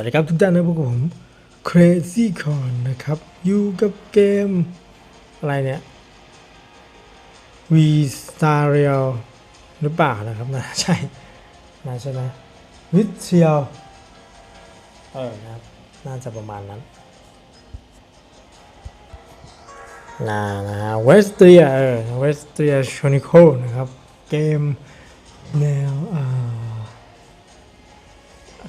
วัสดีครับทุกท่านนะพวกผม Crazy Con นะครับ อยู่กับเกม อะไรเนี่ย V Star Rail หรือเปล่านะครับนะใช่น่าใช่ไหมวิเชียวเออนะครับ น่าจะประมาณนั้นนานะฮะเวสเตียเออเวสเตียชอนิโคนะครับ เกมแนว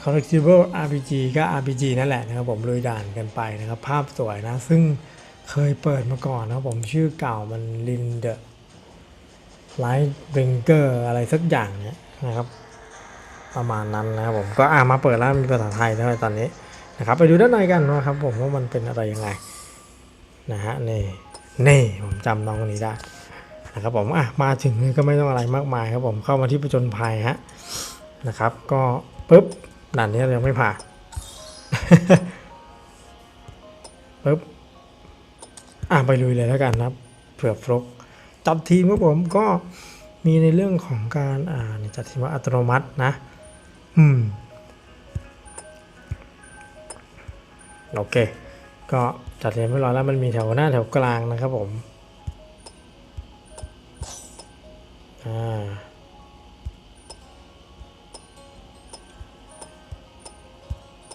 collectible RPG ก็ RPG นั่นแหละนะครับผมลุยด่านกันไปนะครับ ภาพสวยนะ ซึ่งเคยเปิดมาก่อนนะครับผมชื่อเก่ามันลินเดอร์ไลท์เบงเกอร์อะไรสักอย่างเนี่ยนะครับ ประมาณนั้นนะครับผมก็อ่ามาเปิดแล้วมีภาษาไทยด้วยตอนนี้นะครับ ไปดูด้านในกันนะครับผมว่ามันเป็นอะไรยังไงนะฮะนี่นี่ผมจำน้องคนนี้ได้นะครับผมอะมาถึงก็ไม่ต้องอะไรมากมายครับผมเข้ามาที่ประจนภัยฮะนะครับ ก็ปุ๊บ ด่านนี้ยังไม่ผ่านปุ๊บอะไปลุยเลยแล้วกันนะครับเผื่อฟลุกจัดทีมครับผมก็มีในเรื่องของการอ่าจัดทีมว่าอัตโนมัตินะ อืมโอเค ก็จัดเรียนไม่รอแล้วมันมีแถวหน้าแถวกลางนะครับผมอ่า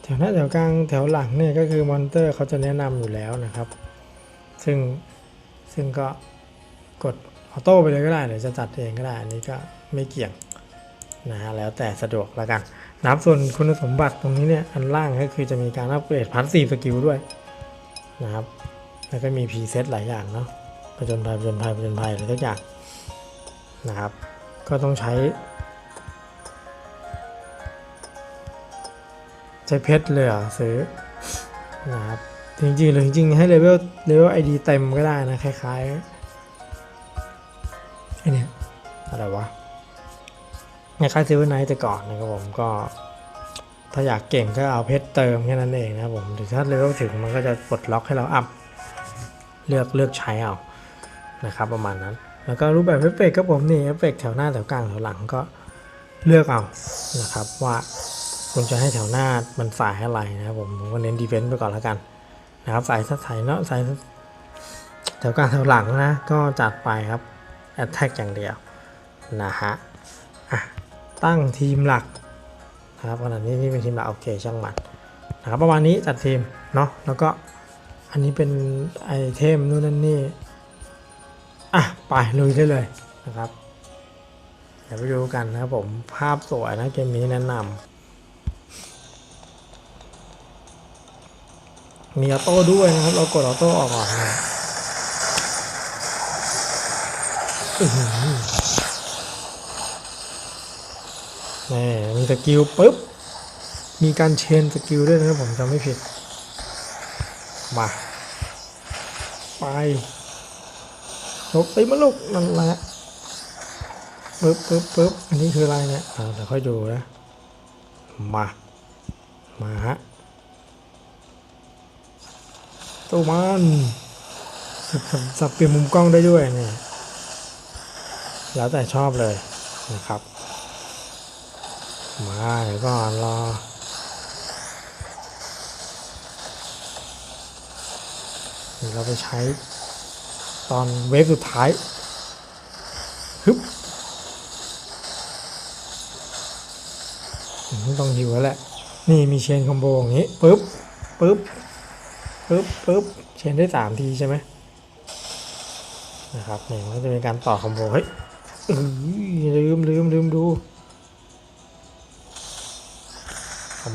แถวหน้าแถวกลางแถวหลังเนี่ยก็คือมอนเตอร์เขาจะแนะนำอยู่แล้วนะครับ ซึ่งซึ่งก็กดออโต้ไปเลยก็ได้หรือจะจัดเองก็ได้ อันนี้ก็ไม่เกี่ยงนะฮะแล้วแต่สะดวกแล้วกันนะครับส่วนคุณสมบัติตรงนี้เนี่ยอันล่างก็คือจะมีการอัปเกรดพันสี่สกิลด้วยนะครับ แล้วก็มีพรีเซตหลายอย่างเนาะผจญภัยผจญภัยผจญภัยอะไรทุกอย่างนะครับ ก็ต้องใช้ ใช้เพชรเลยเหรอซื้อนะครับจริงๆหรือจริงๆให้เลเวลเลเวลไอดีเต็มก็ได้นะคล้ายๆไอเนี่ยอะไรวะคล้ายๆซิลเวอร์ไนท์แต่ก่อนนะครับผมก็ ถ้าอยากเก่งก็เอาเพชรเติมแค่นั้นเองนะครับผมถ้าเลเวลถึงมันก็จะปลดล็อกให้เราอัพเลือกเลือกใช้เอานะครับประมาณนั้น แล้วก็รูปแบบเอฟเฟกต์ก็ผมนี่เอฟเฟกต์แถวหน้าแถวกลางแถวหลังก็เลือกเอานะครับว่า คุณจะให้แถวหน้ามันสายอะไรนะครับผมผมก็เน้นดีเฟนต์ไปก่อนแล้วกันนะครับสายสายเนาะสายแถวกลางแถวหลังนะก็จัดไปครับแอตแทกอย่างเดียวนะฮะอะตั้งทีมหลักนะครับขนาดนี้นี่เป็นทีมหลักโอเคช่างมันนะครับประมาณนี้จัดทีมเนาะแล้วก็อันนี้เป็นไอเทมนู่นนั่นนี่อะไปลุยได้เลยนะครับเดี๋ยวไปดูกันนะครับผมภาพสวยนะเกมนี้แนะนำ มีออโต้ด้วยนะครับ เรากดออโต้ออกก่อนนี่มีสกิลปุ๊บ มีการเชนสกิลด้วยนะครับผมจำไม่ผิด มา ไปลกตีมาลูกนั่นแหละปึ๊บปึ๊บปึ๊บอันนี้คืออะไรเนี่ยอ่าเดี๋ยวค่อยดูนะ มา มาฮะ ตัวมันสับสับสับเปลี่ยนมุมกล้องได้ด้วยนี่แล้วแต่ชอบเลยนะครับ มาเดี๋ยวก่อนรอเราไปใช้ตอนเวฟสุดท้ายฮึบต้องหิวแล้วแหละ นี่มีเชนคอมโบอย่างนี้ ปึ๊บ ปึ๊บ ปึ๊บปึ๊บเชนได้สามทีใช่ไหมนะครับเนี่ยมันก็จะมีการต่อคอมโบเฮ้ยเอ้ยลืมลืมลืมดู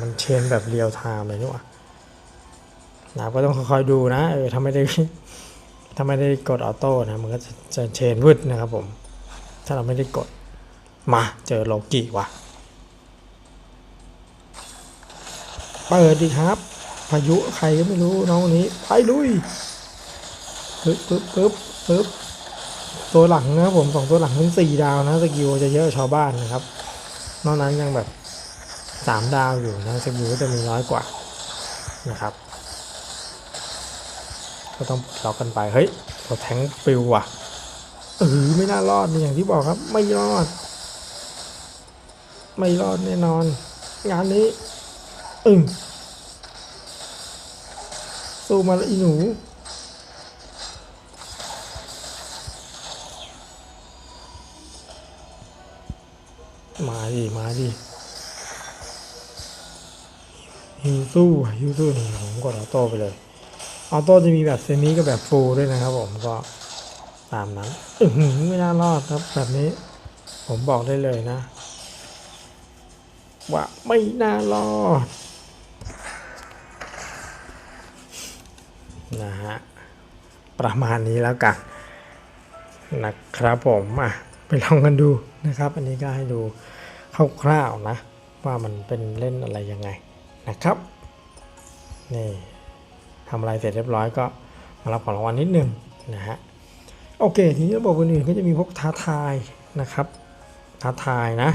มันเชนแบบเรียลไทม์เลยนี่ว่านะก็ต้องคอยๆดูนะเออถ้าไม่ได้ถ้าไม่ได้กดออโต้นะมันก็จะจะเชนวืดนะครับผม ถ้าเราไม่ได้กดมาเจอโลกิวะเปิดดีครับ พายุใครก็ไม่รู้น้องนี้ไปลุยปึ๊บปึ๊บปึ๊บปึ๊บตัวหลังนะครับผมสองตัวหลังเป็นสี่ดาวนะสกิลจะเยอะชาวบ้านนะครับ นอกนั้นยังแบบสามดาวอยู่นะสกิลก็จะมีน้อยกว่านะครับ ก็ต้องล็อกกันไปเฮ้ยเราแทงปิวว่ะเออไม่น่ารอดอย่างที่บอกครับ ไม่รอด ไม่รอดแน่นอน งานนี้ อึ้ง สู้มาล้วอีหนู มาดิ มาดิฮิวสู้อะฮิวสู้นี่ผมกดออโต้ไปเลยออโต้จะมีแบบเซมิกับแบบฟูลด้วยนะครับผมก็ตามนั้นอืไม่น่ารอดครับแบบนี้ ผมบอกได้เลยนะ ว่าไม่น่ารอด ประมาณนี้แล้วกันนะครับผมอะไปลองกันดูนะครับ อันนี้ก็ให้ดูคร่าวๆนะ ว่ามันเป็นเล่นอะไรยังไงนะครับนี่ทำอะไรเสร็จเรียบร้อยก็มารับของรางวัลนิดนึงนะฮะโอเค ทีนี้ระบบอื่นๆก็จะมีพวกท้าทายนะครับ ท้าทายนะ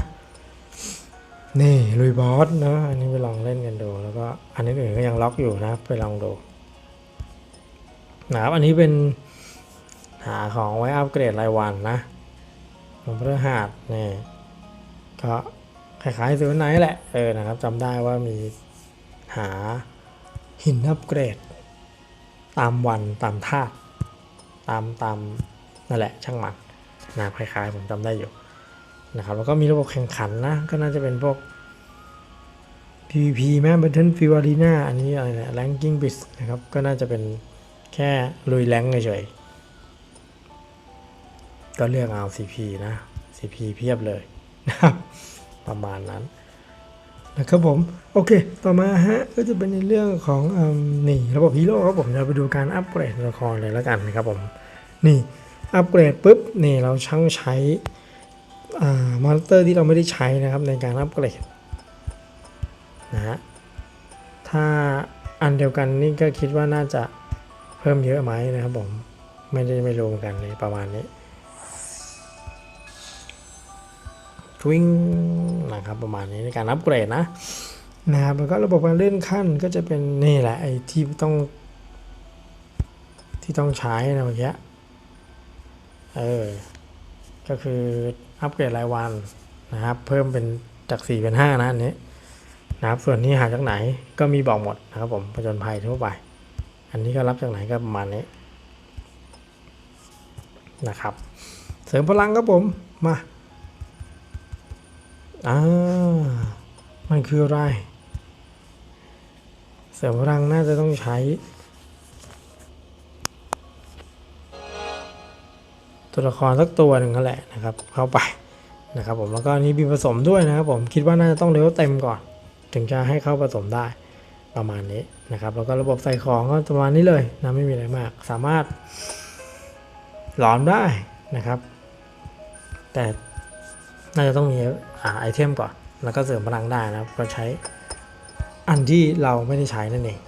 นี่ลุยบอสเนอะอันนี้ไปลองเล่นกันดู แล้วก็อันนี้อื่นก็ยังล็อกอยู่นะไปลองดู นะครับอันนี้เป็นหาของไว้อัปเกรดรายวันนะของพฤหัสนี่ก็คล้ายๆซื้อไหนแหละเออนะครับจำได้ว่ามีหาหินอัปเกรด ตามวันตามธาตุตามตามนั่นแหละช่างมันนะคล้ายๆผมจำได้อยู่นะครับแล้วก็มีระบบแข่งขันนะ ก็น่าจะเป็นพวก PVP แม่ Battlefield Arena อันนี้อะไรเนี่ย Ranking b i s นะครับ ก็น่าจะเป็น แค่ลุยแรงเฉยๆก็เลือกเอา CP นะ CP เพียบเลยนะประมาณนั้นนะครับผม โอเค ต่อมาฮะก็จะเป็นในเรื่องของอนี่ระบบฮีโร่ครับผมเราไปดูการอัปเกรดตัวละครเลยแล้วกันนะครับผม นี่อัปเกรดปุ๊บนี่เราช่างใช้มอนเตอร์ที่เราไม่ได้ใช้นะครับในการอัปเกรดนะฮะถ้าอันเดียวกันนี่ก็คิดว่าน่าจะ พิ่มเยอะไหมนะครับผม ไม่ได้ไม่รู้เหมือนกันเลยประมาณนี้ทวิงนะครับประมาณนี้ในการอัปเกรดนะนะครับแล้วก็ระบบการเลื่อนขั้นก็จะเป็นนี่แหละไอ้ที่ต้อง ที่ต้องใช้นะเมื่อกี้เออก็คืออัปเกรดรายวันนะครับ เพิ่มเป็นจาก 4 เป็น 5 นะอันนี้นะครับส่วนนี้หาจากไหนก็มีบอกหมดนะครับผมผจญภัยทั่วไป อันนี้ก็รับจากไหนก็ประมาณนี้นะครับ เสริมพลังครับผมมาอ่ามันคืออะไร เสริมพลังน่าจะต้องใช้ ตัวละครสักตัวหนึ่งนั่นแหละนะครับ เข้าไปนะครับผมแล้วก็นนี้มีผสมด้วยนะครับผมคิดว่าน่าจะต้องเลเวลเต็มก่อน ถึงจะให้เข้าผสมได้ ประมาณนี้นะครับ แล้วก็ระบบใส่ของก็ประมาณนี้เลยนะไม่มีอะไรมาก สามารถหลอมได้นะครับ แต่น่าจะต้องมีอไอเทมก่อน แล้วก็เสริมพลังได้นะครับ ก็ใช้อันที่เราไม่ได้ใช้นั่นเอง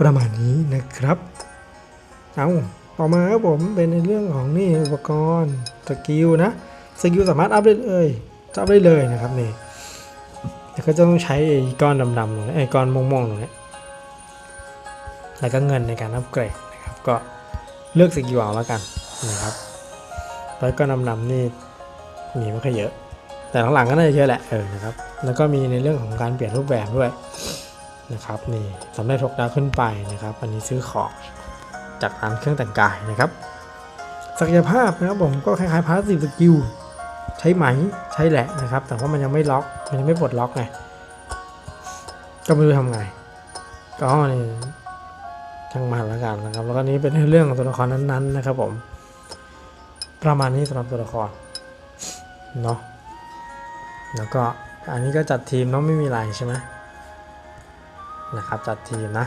ประมาณนี้นะครับ เอาต่อมาครับผมเป็นในเรื่องของนี่อุปกรณ์สกิลนะ สกิลสามารถอัพได้เลย อัพได้เลยนะครับนี่แต่ก็จะต้องใช้ไอ้ก้อนดำๆตรงนี้ไอ้ก้อนม่วงๆตรงนี้แล้วก็เงินในการอัปเกรดนะครับ ก็เลือกสกิลเอาแล้วกันนะครับแล้วก็ดำๆนี่มีไม่ค่อยเยอะ แต่หลังๆก็น่าจะเยอะแหละเออนะครับ แล้วก็มีในเรื่องของการเปลี่ยนรูปแบบด้วยนะครับนี่สำเร็จ6ดาวขึ้นไปนะครับ อันนี้ซื้อของจากร้านเครื่องแต่งกายนะครับ ศักยภาพนะครับผมก็คล้ายๆพาสซีฟสกิล ใช้ไหมใช้แหละนะครับ แต่ว่ามันยังไม่ล็อกมันยังไม่ปลดล็อกไงก็ไม่รู้ทำไง ก็นี่ช่างมันล้วกันนะครับ แล้วก็นี้เป็นเรื่องของตัวละครนั้นๆนะครับ ผม ประมาณนี้สำหรับตัวละครเนาะแล้วก็อันนี้ก็จัดทีมเนาะไม่มีอะไรใช่ไหมนะครับจัดทีมนะ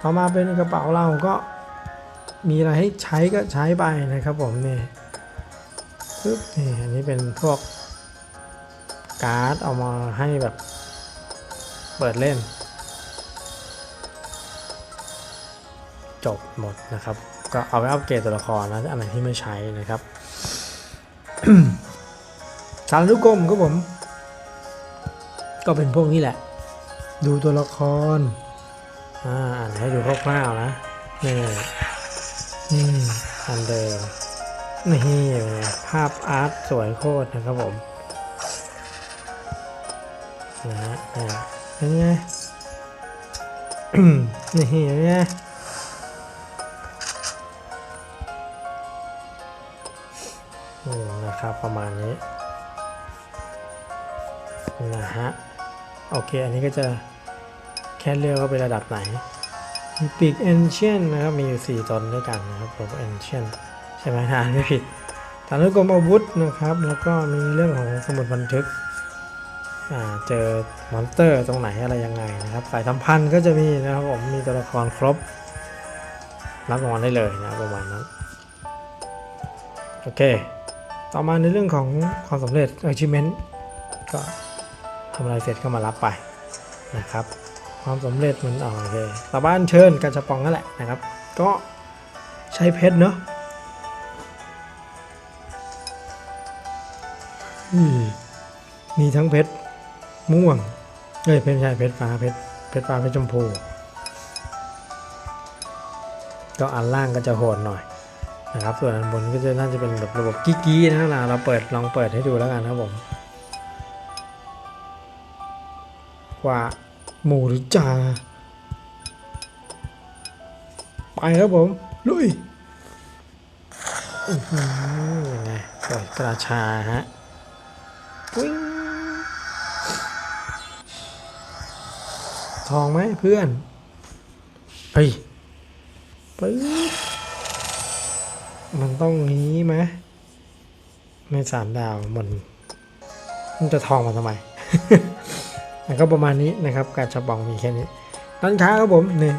ต่อมาเป็นกระเป๋าเราก็มีอะไรให้ใช้ก็ใช้ไปนะครับผมเนี่ย ปึ๊บนี่อันนี้เป็นพวกการ์ดเอามาให้แบบเปิดเล่น จบหมดนะครับ ก็เอาไปอัปเกรดตัวละครนะอันไหนที่ไม่ใช้นะครับสารลูกกลมครับผม ก็เป็นพวกนี้แหละ ดูตัวละครอ่านให้ดูคร่าวๆนะนี่นี่อันเดิม นี่ภาพอาร์ตสวยโคตรนะครับผมนะฮะอ่าเป็นไงนี่เห็นไงนะครับประมาณนี้นะฮะโอเค อันนี้ก็จะแค่เลือกว่าเป็นระดับไหนมีปีกเอนเชียนนะครับ มีอยู่ 4 ตนด้วยกันนะครับผมเอนเชียน ใช่ไหมอ่านไม่ผิดฐานุกรมอาวุธนะครับ แล้วก็มีเรื่องของสมุดบันทึกเจอมอนสเตอร์ตรงไหนอะไรยังไงนะครับสายสัมพันธ์ก็จะมีนะครับผมมีตัวละครครบ รับรางวัลได้เลยนะประมาณนั้นโอเค ต่อมาในเรื่องของความสำเร็จ achievement ก็ทำอะไรเสร็จก็มารับไปนะครับ ความสำเร็จมันออโอเคต่อบ้านเชิญกระชับปองนั่นแหละนะครับ ก็ใช้เพชรเนาะ มีทั้งเพชรม่วงเอ้ยเพชรไม่ใช่เพชรฟ้าเพชรเพชรฟ้าเพชรชมพูก็อันล่างก็จะโหดหน่อยนะครับ ส่วนอันบนก็จะน่าจะเป็นแบบระบบกี้กี้นะนะเราเปิดลองเปิดให้ดูแล้วกันนะครับผมว่าหมูหรือจ่าไปครับผม ลุยอือหือยังไงกระชาฮะ วิ่งทองไหมเพื่อนไปปึ๊บมันต้องงี้ไหมไม่สามดาวมันมันจะทองมาทำไมแล้วก็ประมาณนี้นะครับ การฉบองมีแค่นี้ร้านค้าครับผมนี่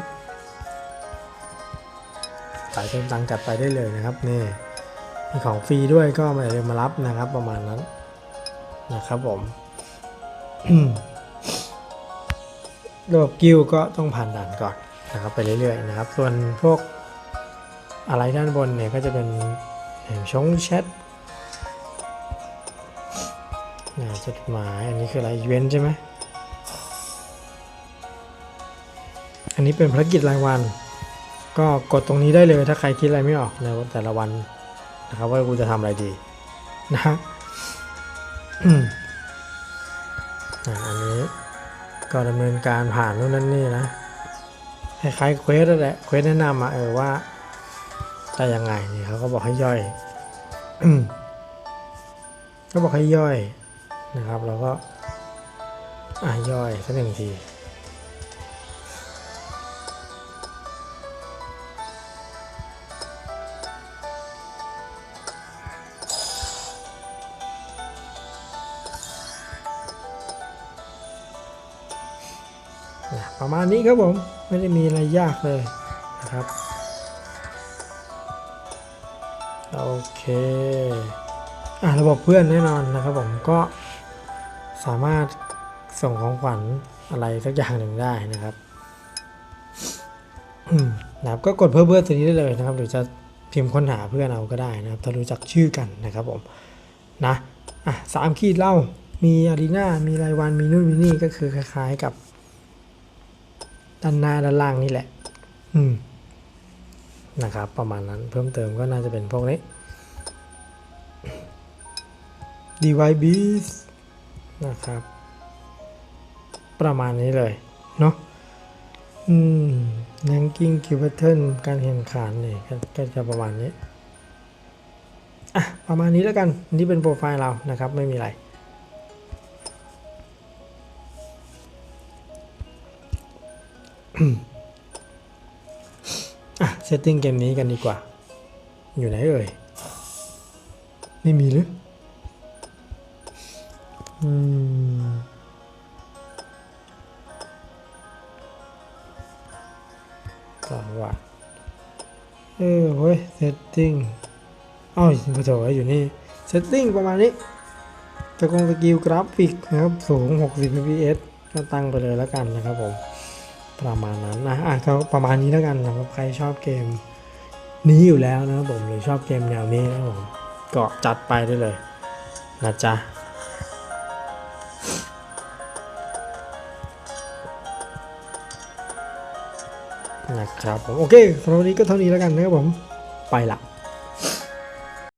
สายเติมตังค์จัดไปได้เลยนะครับนี่มีของฟรีด้วยก็มาเลยมารับนะครับ ประมาณนั้น นะครับผมระบบกิลด์ก็ต้องผ่านด่านก่อนนะครับไปเรื่อยๆนะครับ ส่วนพวกอะไรด้านบนเนี่ยก็จะเป็นแห่งชงแชทนะจดหมายอันนี้คืออะไรอีเวนต์ใช่ไหมอันนี้เป็นภารกิจรายวัน ก็กดตรงนี้ได้เลยถ้าใครคิดอะไรไม่ออกในแต่ละวันนะครับว่ากูจะทำอะไรดีนะฮะ อันนี้ก็ดำเนินการผ่านนู่นนั่นนี่นะคล้ายๆเควสนั่นแหละเควสแนะนำมาเออว่าจะยังไงนี่เขาก็บอกให้ย่อยก็บอกให้ย่อยนะครับ เราก็อะย่อยสักหนึ่งที ประมาณนี้ครับผมไม่ได้มีอะไรยากเลยนะครับ โอเคอะระบบเพื่อนแน่นอนนะครับผมก็สามารถส่งของขวัญอะไรสักอย่างหนึ่งได้นะครับนะครับก็กดเพิ่มเพื่อนตัวนี้ได้เลยนะครับ หรือจะพิมพ์ค้นหาเพื่อนเอาก็ได้นะครับ ถ้ารู้จักชื่อกันนะครับผมนะอะสามขีดเล่ามีอารีนามีรายวันมีนู่นมีนี่ก็คือคล้ายๆกับ ด้านหน้าด้านล่างนี่แหละ อืม นะครับ ประมาณนั้นเพิ่มเติมก็น่าจะเป็นพวกนี้ device beast นะครับ ประมาณนี้เลย เนาะอืม ranking q pattern การแข่งขันเนี่ยก็ก็จะประมาณนี้ อะ ประมาณนี้แล้วกัน นี่เป็นโปรไฟล์เรานะครับ ไม่มีอะไร อะเซตติ้งเกมนี้กันดีกว่า อยู่ไหนเอ่ย ไม่มีหรือ อืมสวัสดเออเฮ้ยเซตติ้งอ้าวพอโถอยู่นี่ เซตติ้งประมาณนี้ตะกงสกิลกราฟิกนะครับ สูง 60 fps ก็ตั้งไปเลยแล้วกันนะครับผม ประมาณนั้นนะอะก็ประมาณนี้แล้วกันนะครับใครชอบเกม นี้อยู่แล้วนะครับผมหรือชอบเกมแนวนี้นะครับผมก็จัดไปได้เลยนะจ๊ะนะครับผมโอเคสำหรับวันนี้ก็เท่านี้แล้วกันนะครับผมไปละ